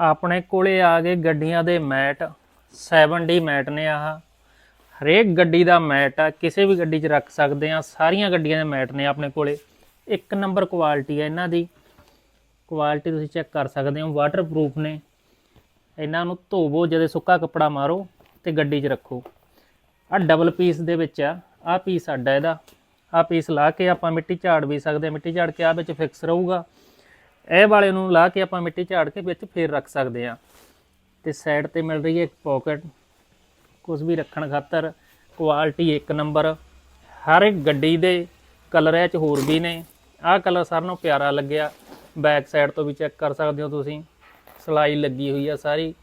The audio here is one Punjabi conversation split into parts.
ਆਪਣੇ ਕੋਲੇ ਆ ਗਏ ਗੱਡੀਆਂ ਦੇ ਮੈਟ 7D ਮੈਟ ਨੇ ਆਹ। ਹਰੇਕ ਗੱਡੀ ਦਾ ਮੈਟ ਆ, ਕਿਸੇ ਵੀ ਗੱਡੀ 'ਚ ਰੱਖ ਸਕਦੇ ਆ, ਸਾਰੀਆਂ ਗੱਡੀਆਂ ਦੇ ਮੈਟ ਨੇ ਆਪਣੇ ਕੋਲੇ। ਇੱਕ ਨੰਬਰ ਕੁਆਲਿਟੀ ਆ ਇਹਨਾਂ ਦੀ। ਕੁਆਲਿਟੀ ਤੁਸੀਂ ਚੈੱਕ ਕਰ ਸਕਦੇ ਹੋ ਵਾਟਰਪ੍ਰੂਫ ਨੇ। ਇਹਨਾਂ ਨੂੰ ਧੋਵੋ, ਜਦੋਂ ਸੁੱਕਾ ਕੱਪੜਾ ਮਾਰੋ ਤੇ ਗੱਡੀ 'ਚ ਰੱਖੋ। ਆ ਡਬਲ ਪੀਸ ਦੇ ਵਿੱਚ ਆ ਆ ਪੀਸ ਸਾਡਾ ਇਹਦਾ। ਆ ਪੀਸ ਲਾ ਕੇ ਆਪਾਂ ਮਿੱਟੀ ਝਾੜ ਵੀ ਸਕਦੇ ਮਿੱਟੀ ਝਾੜ ਕੇ ਆ ਵਿੱਚ ਫਿਕਸ ਰਹੂਗਾ। ਇਹ ਵਾਲੇ ਨੂੰ ਲਾ ਕੇ ਆਪਾਂ ਮਿੱਟੀ ਝਾੜ ਕੇ ਵਿੱਚ ਫੇਰ ਰੱਖ ਸਕਦੇ ਹਾਂ। ਤੇ ਸਾਈਡ ਤੇ ਮਿਲ ਰਹੀ ਹੈ ਇੱਕ ਪਾਕਟ ਕੁਝ ਵੀ ਰੱਖਣ ਖਾਤਰ ਕੁਆਲਿਟੀ ਇੱਕ ਨੰਬਰ ਹਰ ਇੱਕ ਗੱਡੀ ਦੇ ਕਲਰ ਇਹ ਚ ਹੋਰ ਵੀ ਨੇ। ਆਹ ਕਲਰ ਸਾਰਿਆਂ ਨੂੰ ਪਿਆਰਾ ਲੱਗਿਆ। ਬੈਕ ਸਾਈਡ ਤੋਂ ਵੀ ਚੈੱਕ ਕਰ ਸਕਦੇ ਹੋ ਤੁਸੀਂ। ਸਲਾਈ ਲੱਗੀ ਹੋਈ ਆ ਸਾਰੀ।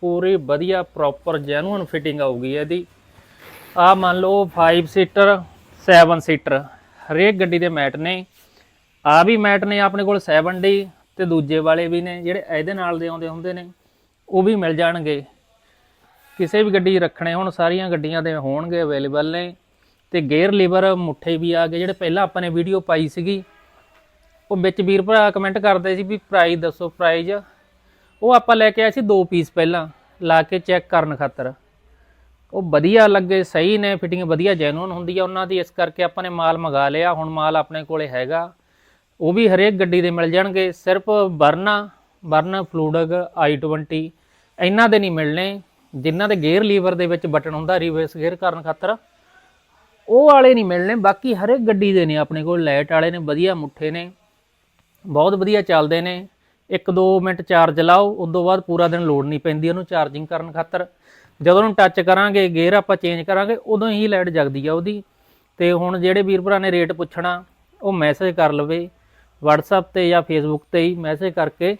ਪੂਰੀ ਵਧੀਆ ਪ੍ਰੋਪਰ ਜੈਨੂਅਨ ਫਿਟਿੰਗ ਆਊਗੀ ਇਹਦੀ। ਆ ਮੰਨ ਲਓ 5 ਸੀਟਰ 7 ਸੀਟਰ ਹਰੇਕ ਗੱਡੀ ਦੇ ਮੈਟ ਨੇ। ਆ ਵੀ ਮੈਟ ਨੇ ਆਪਣੇ ਕੋਲ 7D ਤੇ ਦੂਜੇ ਵਾਲੇ ਵੀ ਨੇ, ਜਿਹੜੇ ਇਹਦੇ ਨਾਲ ਦੇ ਆਉਂਦੇ ਹੁੰਦੇ ਨੇ, ਉਹ ਵੀ ਮਿਲ ਜਾਣਗੇ। ਕਿਸੇ ਵੀ ਗੱਡੀ ਰੱਖਣੇ ਹੁਣ, ਸਾਰੀਆਂ ਗੱਡੀਆਂ ਦੇ ਹੋਣਗੇ ਅਵੇਲੇਬਲ ਨੇ। ਤੇ ਗੇਅਰ ਲੀਵਰ ਮੁੱਠੇ ਵੀ ਆ ਗਏ, ਜਿਹੜੇ ਪਹਿਲਾਂ ਆਪਾਂ ਨੇ ਵੀਡੀਓ ਪਾਈ ਸੀਗੀ। ਉਹ ਵਿੱਚ ਵੀਰ ਭਰਾ ਕਮੈਂਟ ਕਰਦੇ ਸੀ ਵੀ ਪ੍ਰਾਈਸ ਦੱਸੋ ਪ੍ਰਾਈਸ ਉਹ ਆਪਾਂ ਲੈ ਕੇ ਆਏ ਸੀ ਦੋ ਪੀਸ ਪਹਿਲਾਂ, ਲਾ ਕੇ ਚੈੱਕ ਕਰਨ ਖਾਤਰ। ਉਹ ਵਧੀਆ ਲੱਗੇ, ਸਹੀ ਨੇ ਫਿਟਿੰਗ ਵਧੀਆ ਜੈਨੂਨ ਹੁੰਦੀ ਆ। ਉਹਨਾਂ ਦੀ ਇਸ ਕਰਕੇ ਆਪਾਂ ਨੇ ਮਾਲ ਮੰਗਾ ਲਿਆ, ਹੁਣ ਮਾਲ ਆਪਣੇ ਕੋਲੇ ਹੈਗਾ। ਉਹ ਵੀ ਹਰੇਕ ਗੱਡੀ ਦੇ ਮਿਲ ਜਾਣਗੇ, ਸਿਰਫ ਵਰਨਾ ਵਰਨਾ ਫਲੂਡਗ i20 ਇਹਨਾਂ ਦੇ ਨਹੀਂ ਮਿਲਣੇ, ਜਿਨ੍ਹਾਂ ਦੇ ਗੇਅਰ ਲੀਵਰ ਦੇ ਵਿੱਚ ਬਟਨ ਹੁੰਦਾ ਰਿਵਰਸ ਗੇਅਰ ਕਰਨ ਖਾਤਰ। ਉਹ ਵਾਲੇ ਨਹੀਂ ਮਿਲਣੇ, ਬਾਕੀ ਹਰੇਕ ਗੱਡੀ ਦੇ ਨੇ ਆਪਣੇ ਕੋਲ, ਲਾਈਟ ਵਾਲੇ ਨੇ, ਵਧੀਆ ਮੁੱਠੇ ਨੇ, ਬਹੁਤ ਵਧੀਆ ਚੱਲਦੇ ਨੇ। 1-2 ਮਿੰਟ ਚਾਰਜ ਲਾਓ, ਉਸ ਤੋਂ ਬਾਅਦ ਪੂਰਾ ਦਿਨ ਲੋਡ ਨਹੀਂ ਪੈਂਦੀ ਉਹਨੂੰ ਚਾਰਜਿੰਗ ਕਰਨ ਖਾਤਰ। ਜਦੋਂ ਉਹਨੂੰ ਟੱਚ ਕਰਾਂਗੇ, ਗੇਅਰ ਆਪਾਂ ਚੇਂਜ ਕਰਾਂਗੇ, ਉਦੋਂ ਹੀ ਲਾਈਟ ਜਗਦੀ ਆ ਉਹਦੀ। ਤੇ ਹੁਣ ਜਿਹੜੇ ਵੀਰ ਭਰਾ ਨੇ ਰੇਟ ਪੁੱਛਣਾ, ਉਹ ਮੈਸੇਜ ਕਰ ਲਵੇ। WhatsApp ਤੇ ਜਾਂ Facebook ਤੇ ਹੀ ਮੈਸੇਜ ਕਰਕੇ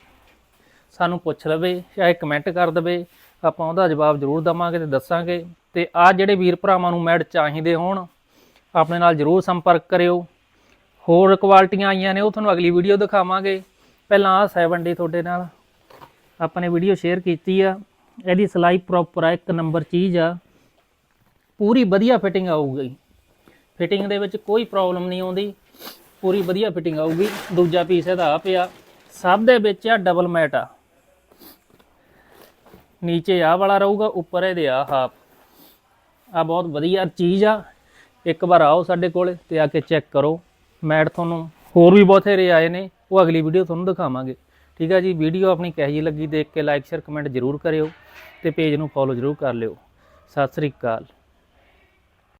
ਸਾਨੂੰ ਪੁੱਛ ਲਵੇ ਚਾਹੇ ਕਮੈਂਟ ਕਰ ਦੇਵੇ। ਆਪਾਂ ਉਹਦਾ ਜਵਾਬ ਜ਼ਰੂਰ ਦਵਾਂਗੇ ਤੇ ਦੱਸਾਂਗੇ। ਤੇ ਆ ਜਿਹੜੇ ਵੀਰ ਭਰਾਵਾਂ ਨੂੰ ਮੈਡ ਚਾਹੀਦੇ ਹੋਣ, ਆਪਣੇ ਨਾਲ ਜ਼ਰੂਰ ਸੰਪਰਕ ਕਰਿਓ। ਹੋਰ ਕੁਆਲਿਟੀਆਂ ਆਈਆਂ ਨੇ, ਉਹ ਤੁਹਾਨੂੰ ਅਗਲੀ ਵੀਡੀਓ ਦਿਖਾਵਾਂਗੇ। ਪਹਿਲਾਂ ਆ 7D ਤੁਹਾਡੇ ਨਾਲ ਆਪਾਂ ਨੇ ਵੀਡੀਓ ਸ਼ੇਅਰ ਕੀਤੀ ਆ। ਇਹਦੀ ਸਲਾਈ ਪ੍ਰੋਪਰ ਆ, ਇੱਕ ਨੰਬਰ ਚੀਜ਼ ਆ। ਪੂਰੀ ਵਧੀਆ ਫਿਟਿੰਗ ਆਊਗੀ। ਫਿਟਿੰਗ ਦੇ ਵਿੱਚ ਕੋਈ ਪ੍ਰੋਬਲਮ ਨਹੀਂ ਆਉਂਦੀ। ਪੂਰੀ ਵਧੀਆ ਫਿਟਿੰਗ ਆਊਗੀ। ਦੂਜਾ ਪੀਸ ਇਹਦਾ ਆ ਪਿਆ। ਸਭ ਦੇ ਵਿੱਚ ਆ ਡਬਲ ਮੈਟ ਆ। ਨੀਚੇ ਆ ਵਾਲਾ ਰਹੂਗਾ, ਉੱਪਰ ਇਹਦੇ ਆ ਹਾਫ ਆ ਬਹੁਤ ਵਧੀਆ ਚੀਜ਼ ਆ। ਇੱਕ ਵਾਰ ਆਓ ਸਾਡੇ ਕੋਲ ਤੇ ਆ ਕੇ ਚੈੱਕ ਕਰੋ। ਮੈਟ ਤੁਹਾਨੂੰ ਹੋਰ ਵੀ ਬਥੇਰੇ ਆਏ ਨੇ। ਉਹ ਅਗਲੀ ਵੀਡੀਓ ਤੁਹਾਨੂੰ ਦਿਖਾਵਾਂਗੇ। ਠੀਕ ਆ ਜੀ ਵੀਡੀਓ ਆਪਣੀ ਕਿਹੋ ਜਿਹੀ ਲੱਗੀ ਦੇਖ ਕੇ ਲਾਈਕ ਸ਼ੇਅਰ ਕਮੈਂਟ ਜ਼ਰੂਰ ਕਰਿਓ ਤੇ ਪੇਜ ਨੂੰ ਫੋਲੋ ਜ਼ਰੂਰ ਕਰ ਲਿਓ। ਸਤਿ ਸ੍ਰੀ ਅਕਾਲ।